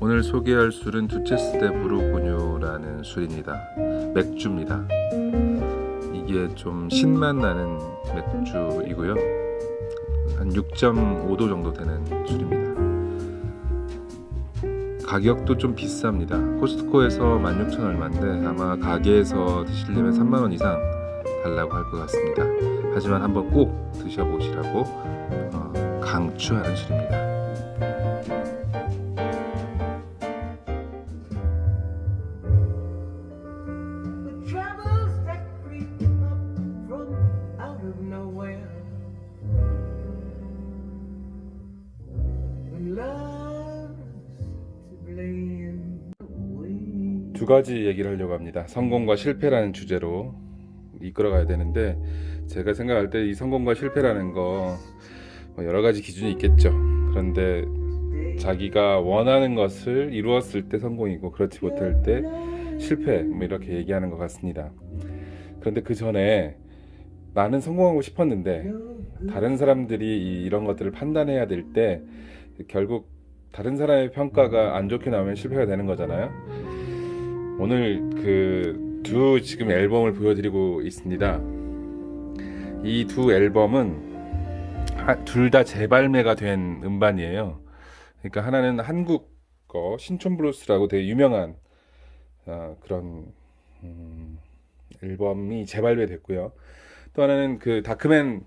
오늘 소개할 술은 두체스데 부르고뉴라는 술입니다. 맥주입니다. 이게 좀 신맛 나는 맥주이고요. 한 6.5도 정도 되는 술입니다. 가격도 좀 비쌉니다. 코스트코에서 16,000 얼마인데 아마 가게에서 드시려면 3만 원 이상 달라고 할 것 같습니다. 하지만 한번 꼭 드셔보시라고 어, 강추하는 술입니다. 두 가지 얘기를 하려고 합니다. 성공과 실패라는 주제로 이끌어가야 되는데 제가 생각할 때 이 성공과 실패라는 거뭐 여러 가지 기준이 있겠죠. 그런데 자기가 원하는 것을 이루었을 때 성공이고 그렇지 못할 때 실패 뭐 이렇게 얘기하는 것 같습니다. 그런데 그 전에 나는 성공하고 싶었는데 다른 사람들이 이- 이런 것들을 판단해야 될 때 결국 다른 사람의 평가가 안 좋게 나오면 실패가 되는 거잖아요. 오늘 그 두 지금 앨범을 보여드리고 있습니다. 이 두 앨범은 둘 다 재발매가 된 음반이에요. 그러니까 하나는 한국 거 신촌 블루스라고 되게 유명한 어, 그런 음, 앨범이 재발매됐고요. 또 하나는 그 다크맨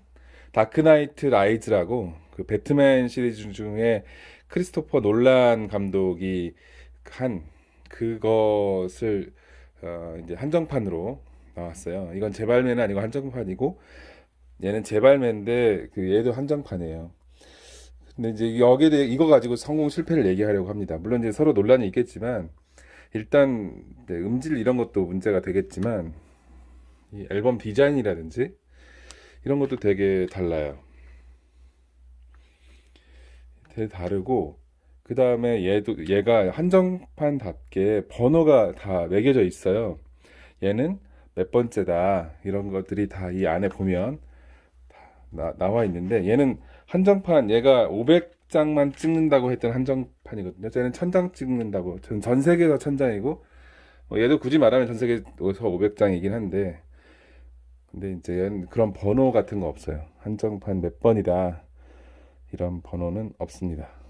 다크나이트 라이즈라고 그 배트맨 시리즈 중에 크리스토퍼 놀란 감독이 한 그것을 어, 이제 한정판으로 나왔어요. 이건 재발매는 아니고 한정판이고 얘는 재발매인데 그 얘도 한정판이에요. 근데 이제 여기에 대해 이거 가지고 성공 실패를 얘기하려고 합니다. 물론 이제 서로 논란이 있겠지만 일단 네, 음질 이런 것도 문제가 되겠지만 이 앨범 디자인이라든지 이런 것도 되게 달라요. 되게 다르고 그 다음에 얘도 얘가 한정판답게 번호가 다 매겨져 있어요. 얘는 몇 번째다 이런 것들이 다 이 안에 보면 다 나, 나와 있는데 얘는 한정판 얘가 500장만 찍는다고 했던 한정판이거든요. 쟤는 1000장 찍는다고 전, 전 세계에서 1000장이고 뭐 얘도 굳이 말하면 전 세계에서 500장이긴 한데 근데 이제 얘는 그런 번호 같은 거 없어요. 한정판 몇 번이다 이런 번호는 없습니다.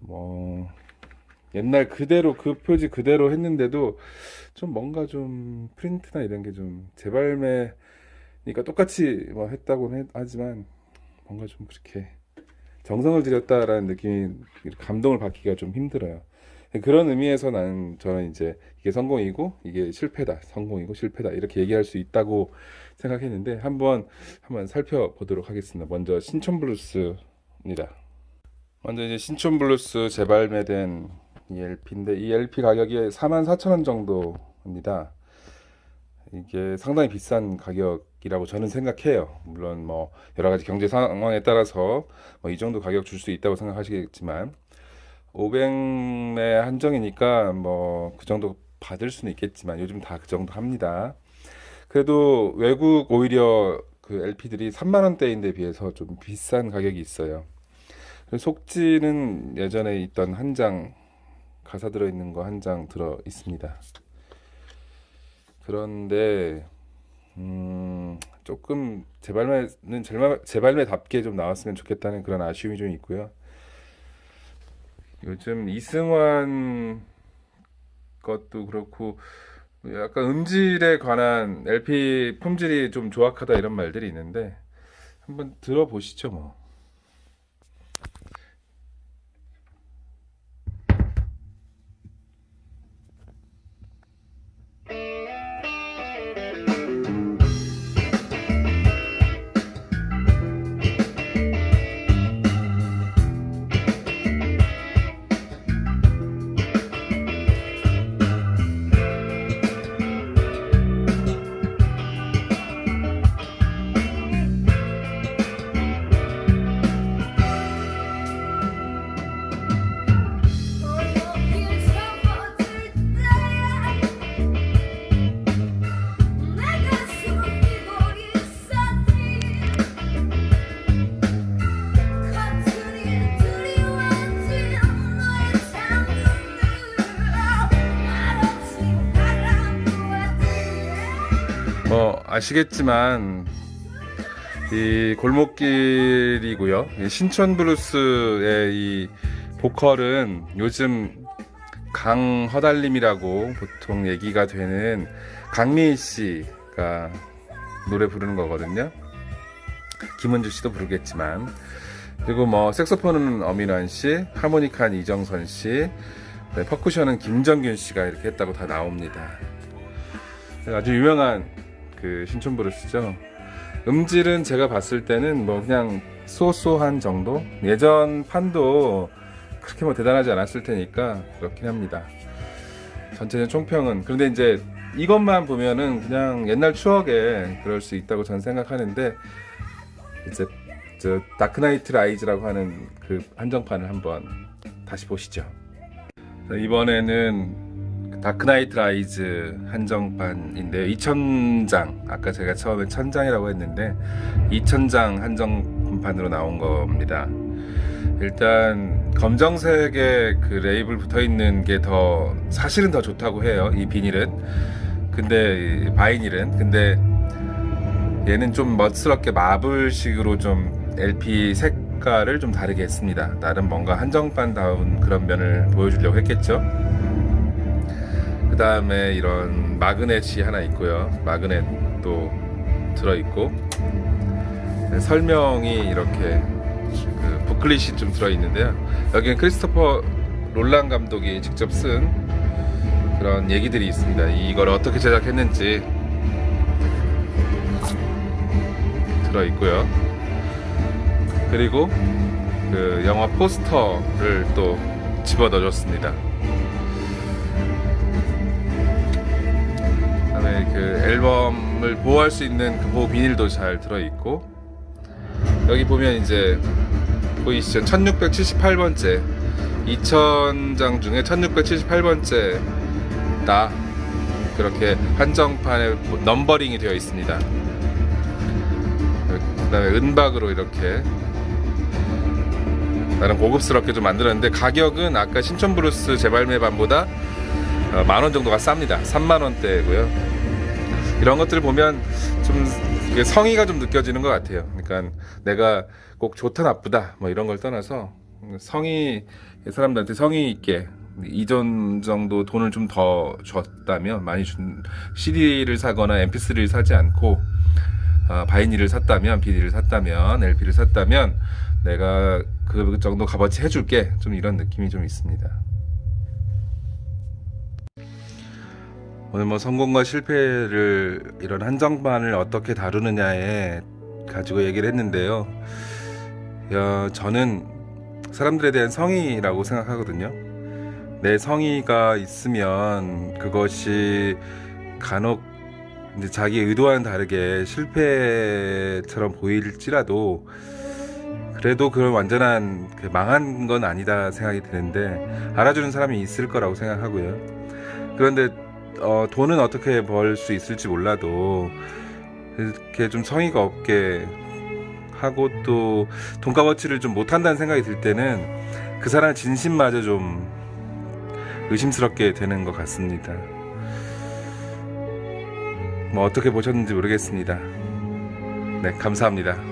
뭐 옛날 그대로 그 표지 그대로 했는데도 좀 뭔가 좀 프린트나 이런 게 좀 재발매니까 똑같이 뭐 했다고는 해- 하지만 뭔가 좀 그렇게 정성을 들였다라는 느낌이 감동을 받기가 좀 힘들어요. 그런 의미에서 나는 저는 이제 이게 성공이고 이게 실패다, 성공이고 실패다 이렇게 얘기할 수 있다고 생각했는데 한번 한번 살펴보도록 하겠습니다. 먼저 신촌 블루스입니다. 먼저 이제 신촌 블루스 재발매된 이 LP인데 이 LP 가격이 44,000원 정도입니다. 이게 상당히 비싼 가격이라고 저는 생각해요. 물론 뭐 여러 가지 경제 상황에 따라서 뭐 이 정도 가격 줄 수 있다고 생각하시겠지만 500매 한정이니까 뭐 그 정도 받을 수는 있겠지만 요즘 다 그 정도 합니다. 그래도 외국 오히려 그 LP들이 3만 원대인데 비해서 좀 비싼 가격이 있어요. 속지는 예전에 있던 한 장 가사 들어 있는 거 한 장 들어 있습니다. 그런데 음, 조금 재발매는 재발, 재발매답게 좀 나왔으면 좋겠다는 그런 아쉬움이 좀 있고요. 요즘 이승환 것도 그렇고 약간 음질에 관한 LP 품질이 좀 조악하다 이런 말들이 있는데 한번 들어보시죠 뭐. 아시겠지만 이 골목길이고요. 이 신촌 브루스의 이 보컬은 요즘 강허달림이라고 보통 얘기가 되는 강미희 씨가 노래 부르는 거거든요. 김은주 씨도 부르겠지만 그리고 뭐 색소폰은 엄인환 씨, 하모니카는 이정선 씨, 네, 퍼쿠션은 김정균 씨가 이렇게 했다고 다 나옵니다. 아주 유명한 그 신촌 브루스죠. 음질은 제가 봤을 때는 뭐 그냥 소소한 정도? 예전 판도 그렇게 뭐 대단하지 않았을 테니까 그렇긴 합니다. 전체적인 총평은 그런데 이제 이것만 보면은 그냥 옛날 추억에 그럴 수 있다고 저는 생각하는데 이제 저 다크나이트 라이즈라고 하는 그 한정판을 한번 다시 보시죠. 자, 이번에는 그 다크나이트 라이즈 한정판인데요. 2000장 아까 제가 처음에 1000장이라고 했는데 2000장 한정판으로 나온 겁니다. 일단 검정색의 그 레이블 붙어 있는 게 더 사실은 더 좋다고 해요. 이 비닐은. 근데 이 바이닐은 근데 얘는 좀 멋스럽게 마블식으로 좀 LP 색깔을 좀 다르게 했습니다. 나름 뭔가 한정판다운 그런 면을 보여주려고 했겠죠. 그 다음에 이런 마그넷이 하나 있고요. 마그넷도 들어있고 설명이 이렇게 그 부클릿이 좀 들어있는데요. 여기는 크리스토퍼 롤란 감독이 직접 쓴 그런 얘기들이 있습니다. 이걸 어떻게 제작했는지 들어있고요. 그리고 그 영화 포스터를 또 집어 넣어줬습니다. 그 앨범을 보호할 수 있는 그 보호 비닐도 잘 들어있고 여기 보면 이제 보이시죠? 1678번째 2000장 중에 1678번째 다 그렇게 한정판에 넘버링이 되어 있습니다. 그 다음에 은박으로 이렇게 나름 고급스럽게 좀 만들었는데 가격은 아까 신촌 브루스 재발매반보다 어, 만원 정도가 쌉니다. 3만 원대고요. 이런 것들을 보면 좀 성의가 좀 느껴지는 것 같아요. 그러니까 내가 꼭 좋다 나쁘다 뭐 이런 걸 떠나서 성의 사람들한테 성의 있게 이전 정도 돈을 좀 더 줬다면 많이 준 CD를 사거나 MP3를 사지 않고 어, 바이닐을 샀다면 비닐을 샀다면 LP를 샀다면 내가 그 정도 값어치 해줄게 좀 이런 느낌이 좀 있습니다. 오늘 뭐 성공과 실패를 이런 한정판을 어떻게 다루느냐에 가지고 얘기를 했는데요. 야, 저는 사람들에 대한 성의라고 생각하거든요. 내 성의가 있으면 그것이 간혹 자기 의도와는 다르게 실패처럼 보일지라도 그래도 그런 완전한 그 망한 건 아니다 생각이 드는데 알아주는 사람이 있을 거라고 생각하고요. 그런데 어, 돈은 어떻게 벌 수 있을지 몰라도 이렇게 좀 성의가 없게 하고 또 돈값어치를 좀 못한다는 생각이 들 때는 그 사람의 진심마저 좀 의심스럽게 되는 것 같습니다. 뭐 어떻게 보셨는지 모르겠습니다. 네, 감사합니다.